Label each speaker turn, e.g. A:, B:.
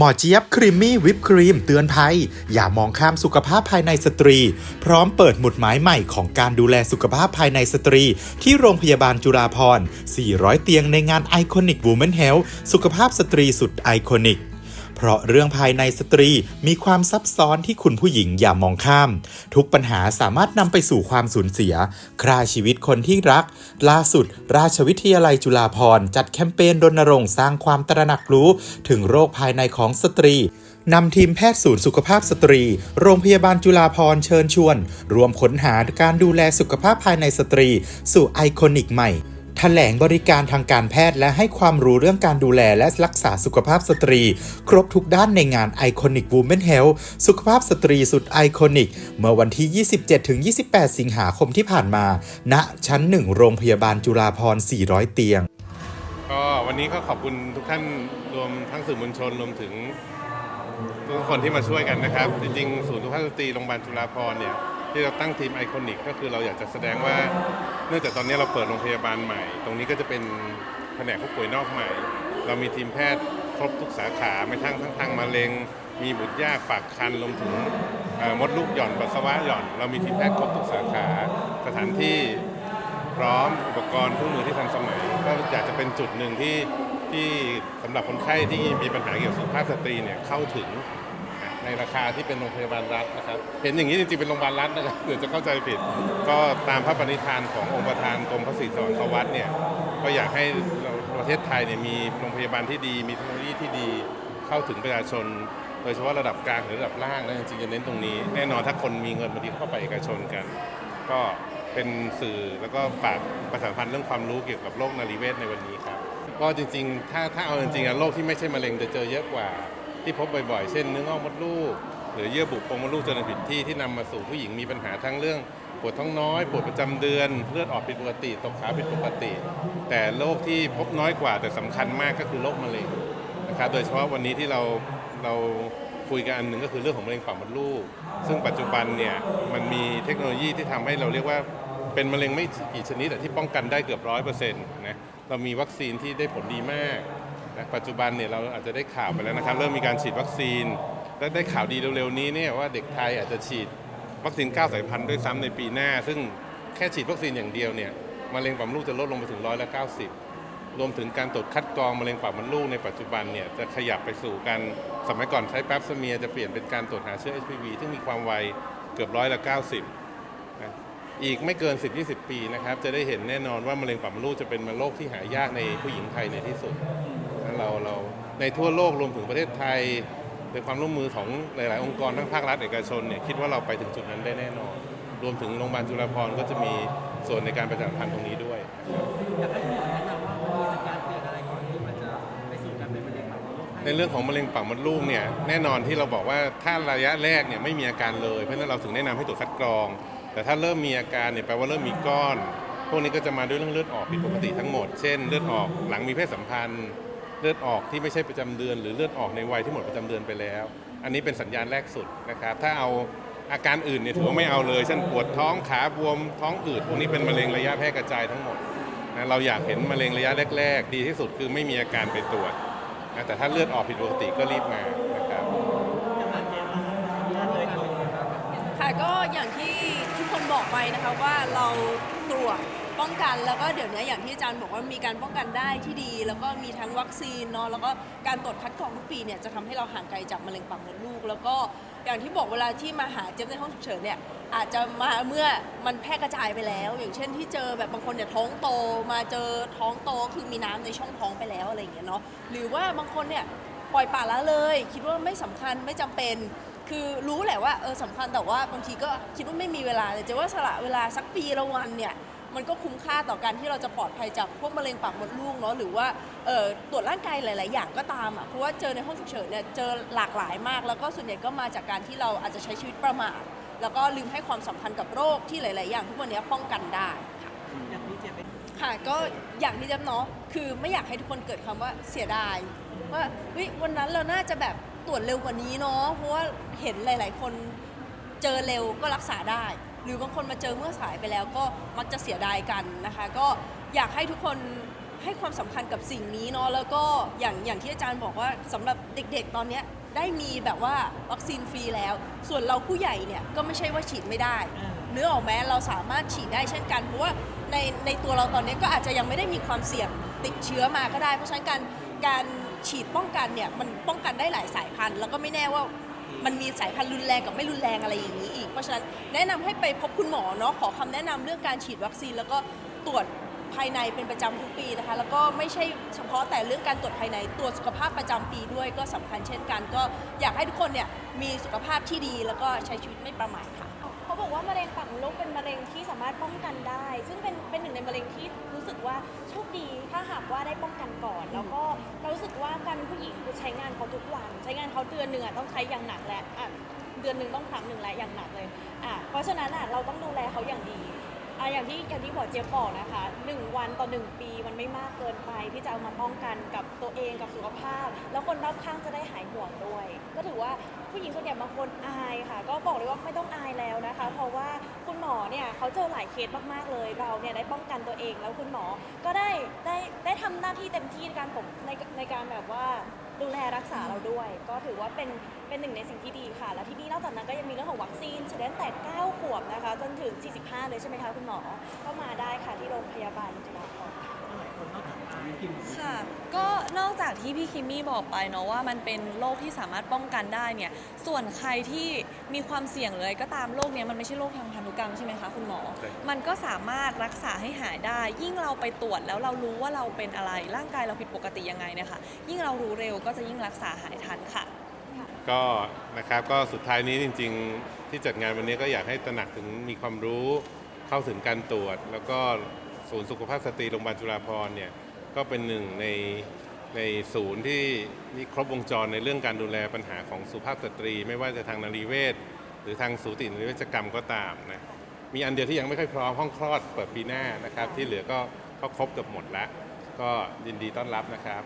A: หมอเจี๊ยบครีมมี่วิปครีมเตือนภัย อย่ามองข้ามสุขภาพภายในสตรี พร้อมเปิดหมุดหมายใหม่ของการดูแลสุขภาพภายในสตรี ที่โรงพยาบาลจุฬาภรณ์400 เตียงในงาน Iconic Women Health สุขภาพสตรีสุดไอคอนิก เพราะเรื่องภายในสตรีมีความซับซ้อนที่คุณผู้หญิงอย่ามองข้าม ทุกปัญหาสามารถนำไปสู่ความสูญเสียฆ่าชีวิตคนที่รัก ล่าสุด ราชวิทยาลัยจุฬาภรณ์จัดแคมเปญรณรงค์สร้างความตระหนักรู้ถึงโรคภายในของสตรีนำทีมแพทย์ศูนย์สุขภาพสตรี โรงพยาบาลจุฬาภรณ์เชิญชวน รวมค้นหาการดูแลสุขภาพภายในสตรี สู่ไอคอนิกใหม่ แถลงบริการทางการแพทย์และให้ความรู้เรื่องการดูแลและรักษาสุขภาพสตรี ครบทุกด้านในงาน Iconic Women Health สุขภาพสตรีสุดไอคอนิก เมื่อวันที่ 27-28 สิงหาคมที่ผ่านมา ณ ชั้น 1 โรงพยาบาลจุฬาภรณ์ 400 เตียง
B: ก็วันนี้ก็ขอบคุณทุกท่านรวมทั้งสื่อมวลชนรวมถึงทุกคนที่มาช่วยกันนะครับ จริงๆ ศูนย์สุขภาพสตรีโรงพยาบาลจุฬาภรณ์เนี่ย ที่เราตั้งทีมไอคอนิกก็คือเราอยากจะแสดงว่า เนื่องจากตอนนี้เราเปิดโรงพยาบาลใหม่ ตรงนี้ก็จะเป็นแผนกผู้ป่วยนอกใหม่ เรามีทีมแพทย์ครบทุกสาขาไม่ทั้งทั้งทางมะเร็ง มีบุตรยากฝากคันรวมถึงมดลูกหย่อนปัสสาวะหย่อน เรามีทีมแพทย์ครบทุกสาขา สถานที่พร้อมอุปกรณ์เครื่องมือที่ทันสมัย ก็อยากจะเป็นจุดหนึ่งที่ที่สำหรับคนไข้ที่มีปัญหาเกี่ยวกับสุขภาพสตรีเนี่ยเข้าถึง ในราคาที่เป็นโรงพยาบาลรัฐนะครับเห็นอย่างนี้จริงๆเป็นโรงพยาบาลรัฐนะครับเดี๋ยวจะเข้าใจผิด ก็ตามพระปณิธานขององค์ประธานกรมพระศรีสวรรควัตเนี่ยก็อยากให้เราประเทศไทยเนี่ยมีโรงพยาบาลที่ดี มีเทคโนโลยีที่ดีเข้าถึงประชาชน โดยเฉพาะระดับกลางหรือระดับล่างนะจริงๆจะเน้นตรงนี้ แน่นอนถ้าคนมีเงินบางทีเข้าไปเอกชนกัน ก็เป็นสื่อแล้วก็ฝากประชาสัมพันธ์เรื่องความรู้เกี่ยวกับโรคนารีเวชในวันนี้ครับก็จริงๆ ถ้าถ้าเอาจริงๆอะโรคที่ไม่ใช่มะเร็งจะเจอเยอะกว่า ที่พบบ่อยๆ เช่นเนื้องอกมดลูก หรือเยื่อบุโพรงมดลูกเจริญผิดที่ที่นำมาสู่ผู้หญิงมีปัญหาทั้งเรื่องปวดท้องน้อย ปวดประจำเดือน เลือดออกผิดปกติตกขาวผิดปกติ แต่โรคที่พบน้อยกว่าแต่สำคัญมากก็คือโรคมะเร็งนะครับโดยเฉพาะวันนี้ที่เราเราคุยกันอันหนึ่งก็คือเรื่องของมะเร็งปากมดลูก ซึ่งปัจจุบันเนี่ยมันมีเทคโนโลยีที่ทำให้เราเรียกว่าเป็นมะเร็งไม่กี่ชนิดแต่ที่ป้องกันได้เกือบร้อยเปอร์เซ็นต์นะเรามีวัคซีนที่ได้ผลดีมาก นะปัจจุบันเนี่ยเราอาจจะได้ข่าวไปแล้วนะครับ เริ่มมีการฉีดวัคซีน และได้ข่าวดีเร็วๆนี้เนี่ยว่าเด็กไทยอาจจะฉีดวัคซีน 9 สายพันธุ์ด้วยซ้ำในปีหน้า ซึ่งแค่ฉีดวัคซีนอย่างเดียวเนี่ยมะเร็งปากมดลูกจะลดลงไปถึงร้อยละ90 รวมถึงการตรวจคัดกรองมะเร็งปากมดลูกในปัจจุบันเนี่ยจะขยับไปสู่การสมัยก่อนใช้แป๊บสเมียจะเปลี่ยนเป็นการตรวจหาเชื้อ HPV ซึ่งมีความไวเกือบร้อยละ90นะอีกไม่เกิน 10-20 ปีนะครับ จะได้เห็นแน่นอนว่ามะเร็งปากมดลูกจะเป็นมะเร็งโรคที่หายากในผู้หญิงไทยในที่สุด เราเราในทั่วโลกรวมถึงประเทศไทยโดยความร่วมมือของหลาย ๆ องค์กรทั้งภาครัฐเอกชนเนี่ยคิดว่าเราไปถึงจุดนั้นได้แน่นอน รวมถึงโรงพยาบาลจุฬาภรณ์ก็จะมีส่วนในการประชาสัมพันธ์ตรงนี้ด้วย
C: อยากให้คุณหมอแนะนำว่ามีสัญญาณเตือนอะไรก่อนที่มันจะไปสู่การเป็นมะเร็งปากมดลูก
B: ในเรื่องของมะเร็งปากมดลูกเนี่ยแน่นอนที่เราบอกว่าถ้าระยะแรกเนี่ยไม่มีอาการเลย เพราะนั้นเราถึงแนะนำให้ตรวจคัดกรอง แต่ถ้าเริ่มมีอาการเนี่ยแปลว่าเริ่มมีก้อน พวกนี้ก็จะมาด้วยเรื่องเลือดออกผิดปกติทั้งหมด เช่น เลือดออกหลังมีเพศสัมพันธ์ เลือดออกที่ไม่ใช่ประจำเดือน หรือเลือดออกในวัยที่หมดประจำเดือนไปแล้ว อันนี้เป็นสัญญาณแรกสุดนะครับ ถ้าเอาอาการอื่นเนี่ยถือว่าไม่เอาเลยเช่นปวดท้องขาบวมท้องอืดพวกนี้เป็นมะเร็งระยะแพร่กระจายทั้งหมดนะเราอยากเห็นมะเร็งระยะแรก ๆ ดีที่สุดคือไม่มีอาการไปตรวจนะแต่ถ้าเลือดออกผิดปกติก็รีบมานะครับ
D: ค่ะก็อย่างที่ทุกคนบอกไปนะคะว่าเราตรวจ ป้องกันแล้วก็เดี๋ยวนี้อย่างที่อาจารย์บอกว่ามีการป้องกันได้ที่ดี แล้วก็มีทั้งวัคซีนเนาะแล้วก็การตรวจคัดกรองทุกปีเนี่ยจะทำให้เราห่างไกลจากมะเร็งปากมดลูก แล้วก็อย่างที่บอกเวลาที่มาหาเจ็บในห้องฉุกเฉินเนี่ยอาจจะมาเมื่อมันแพร่กระจายไปแล้ว อย่างเช่นที่เจอแบบบางคนเนี่ยท้องโตมาเจอท้องโตคือมีน้ำในช่องท้องไปแล้วอะไรอย่างเงี้ยเนาะหรือว่าบางคนเนี่ยปล่อยปละละเลย คิดว่าไม่สำคัญไม่จำเป็น คือรู้แหละว่าเออสำคัญแต่ว่าบางทีก็คิดว่าไม่มีเวลาแต่เจะว่าสละเวลาสักปีละวันเนี่ย มันก็คุ้มค่าต่อการที่เราจะปลอดภัยจากพวกมะเร็งปากมดลูกเนาะหรือว่าเออตรวจร่างกายหลาย ๆ อย่างก็ตามอะเพราะว่าเจอในห้องฉุกเฉินเนี่ยเจอหลากหลายมาก แล้วก็ส่วนใหญ่ก็มาจากการที่เราอาจจะใช้ชีวิตประมาทแล้วก็ลืมให้ความสำคัญกับโรคที่หลาย ๆ อย่างทุกวันนี้ป้องกันได้ค่ะ
C: อย่างนี้เจะเป็น
D: ค่ะก็อย่างที่เจ๊บเนาะคือไม่อยากให้ทุกคนเกิดคำว่าเสียดายว่าเฮ้ยวันนั้นเราน่าจะแบบตรวจเร็วกว่านี้เนาะเพราะว่าเห็นหลาย ๆ คนเจอเร็วก็รักษาได้ หรือบางคนมาเจอเมื่อสายไปแล้วก็มักจะเสียดายกันนะคะ ก็อยากให้ทุกคนให้ความสำคัญกับสิ่งนี้เนาะแล้วก็อย่างอย่างที่อาจารย์บอกว่าสำหรับเด็กๆตอนเนี้ยได้มีแบบว่าวัคซีนฟรีแล้ว ส่วนเราผู้ใหญ่เนี่ยก็ไม่ใช่ว่าฉีดไม่ได้เนื้อออกแม้เราสามารถฉีดได้เช่นกัน เพราะว่าในในตัวเราตอนนี้ก็อาจจะยังไม่ได้มีความเสี่ยงติดเชื้อมาก็ได้ เพราะฉะนั้นการการฉีดป้องกันเนี่ยมันป้องกันได้หลายสายพันธุ์ แล้วก็ไม่แน่ว่า มันมีสายพันธุ์รุนแรงกับไม่รุนแรงอะไรอย่างนี้อีก เพราะฉะนั้นแนะนำให้ไปพบคุณหมอเนาะขอคำแนะนำเรื่องการฉีดวัคซีน แล้วก็ตรวจภายในเป็นประจำทุกปีนะคะ แล้วก็ไม่ใช่เฉพาะแต่เรื่องการตรวจภายในตรวจสุขภาพประจำปีด้วยก็สำคัญเช่นกัน ก็อยากให้ทุกคนเนี่ยมีสุขภาพที่ดีแล้วก็ใช้ชีวิตไม่ประมาทค่ะ
E: เขาบอกว่ามะเร็งปากมดลูกเป็นมะเร็งที่สามารถป้องกันได้ ซึ่งเป็นเป็นหนึ่งในมะเร็งที่รู้สึกว่าโชคดีถ้าหากว่าได้ป้องกันก่อน แล้วก็ เรารู้สึกว่าการเป็นผู้หญิงคือใช้งานเขาทุกวัน ใช้งานเขาเดือนหนึ่งอะต้องใช้อย่างหนักและอะเดือนหนึ่งต้องครั้งหนึ่งและอย่างหนักเลยอะเพราะฉะนั้นอะเราต้องดูแลเขาอย่างดีอะอย่างที่อย่างที่หมอเจี๊ยบบอกนะคะหนึ่งวันต่อหนึ่งปีมันไม่มากเกินไปที่จะเอามาป้องกันกับตัวเองกับสุขภาพ แล้วคนรอบข้างจะได้หายห่วงด้วย ก็ถือว่าผู้หญิงส่วนใหญ่บางคนอายค่ะ ก็บอกเลยว่าไม่ต้องอายแล้วนะคะ เพราะว่า อเนี่ยเขาเจอหลายเคสมากๆเลย เราเนี่ยได้ป้องกันตัวเอง แล้วคุณหมอก็ได้ได้ได้ทำหน้าที่เต็มที่ในการปกในในการแบบว่าดูแลรักษาเราด้วย ก็ถือว่าเป็นเป็นหนึ่งในสิ่งที่ดีค่ะ และที่นี่นอกจากนั้นก็ยังมีเรื่องของวัคซีนฉีดตั้งแต่ 9 ขวบนะคะ จนถึง 45 เลยใช่ไหมคะคุณหมอ ก็มาได้ค่ะที่โรงพยาบาลจุฬาภรณ์ค่ะ
C: คนนอกจากอายพิมพ์
F: ค่ะ ก็นอกจากที่พี่คิมมี่บอกไปเนาะว่ามันเป็นโรคที่สามารถป้องกันได้เนี่ย ส่วนใครที่มีความเสี่ยงเลยก็ตามโรคเนี้ยมันไม่ใช่โรคทางพันธุกรรมใช่ไหมคะคุณหมอ
B: ใช่
F: มันก็สามารถรักษาให้หายได้ ยิ่งเราไปตรวจแล้วเรารู้ว่าเราเป็นอะไร ร่างกายเราผิดปกติยังไงเนี่ยค่ะ ยิ่งเรารู้เร็วก็จะยิ่งรักษาหายทันค่ะ
B: ก็นะครับก็สุดท้ายนี้จริง ๆ ที่จัดงานวันนี้ก็อยากให้ตระหนักถึงมีความรู้เข้าถึงการตรวจ แล้วก็ ศูนย์สุขภาพสตรีโรงพยาบาลจุฬาภรณ์เนี่ยก็เป็นหนึ่งในในศูนย์ที่มีครบวงจรในเรื่องการดูแลปัญหาของสุภาพสตรี ไม่ว่าจะทางนารีเวชหรือทางสูตินรีเวชกรรมก็ตามนะมีอันเดียวที่ยังไม่ค่อยพร้อมห้องคลอดเปิดปีหน้านะครับ ที่เหลือก็ก็ครบเกือบหมดแล้ว ก็ยินดีต้อนรับนะครับ